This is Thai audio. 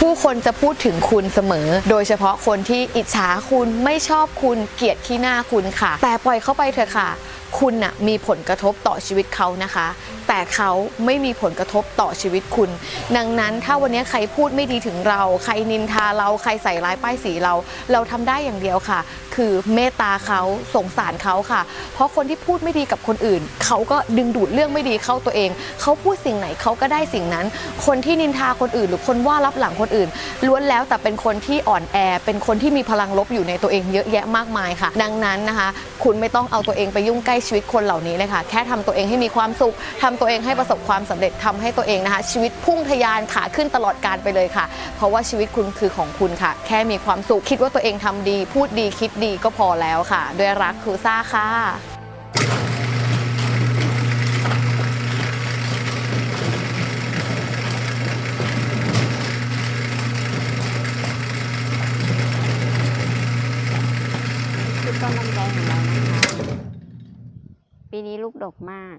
ผู้คนจะพูดถึงคุณเสมอ โดยเฉพาะคนที่อิจฉาคุณไม่ชอบคุณเกลียดขี้หน้าคุณค่ะ แต่ปล่อยเข้าไปเถอะค่ะ คุณน่ะมีผลกระทบต่อชีวิตเขานะคะ แต่เขาไม่มีผลกระทบต่อชีวิตคุณ ดังนั้นถ้าวันนี้ใครพูดไม่ดีถึงเรา ใครนินทาเราใครใส่ร้ายป้ายสีเรา เราทำได้อย่างเดียวค่ะ คือเมตตาเขาสงสารเขาค่ะ เพราะคนที่พูดไม่ดีกับคนอื่น เขาก็ดึงดูดเรื่องไม่ดีเข้าตัวเอง เขาพูดสิ่งไหนเขาก็ได้สิ่งนั้น คนที่นินทาคนอื่น หรือคนว่ารับหลังคนอื่น ล้วนแล้วแต่เป็นคนที่อ่อนแอ เป็นคนที่มีพลังลบอยู่ในตัวเองเยอะแยะมากมายค่ะ ดังนั้นนะคะ คุณไม่ต้องเอาตัวเองไปยุ่งใกล้ชีวิตคนเหล่านี้เลยค่ะ แค่ทำตัวเองให้มีความสุขทำตัวเองให้ประสบความสำเร็จทำให้ตัวเองนะคะ ชีวิตพุ่งทะยานขาขึ้นตลอดการไปเลยค่ะ เพราะว่าชีวิตคุณคือของคุณค่ะ แค่มีความสุขคิดว่าตัวเองทำดี พูดดีคิดดีก็พอแล้วค่ะ ด้วยรักครูซ่าค่ะ ต้นลำไยของเรานะคะ ปีนี้ลูกดกมาก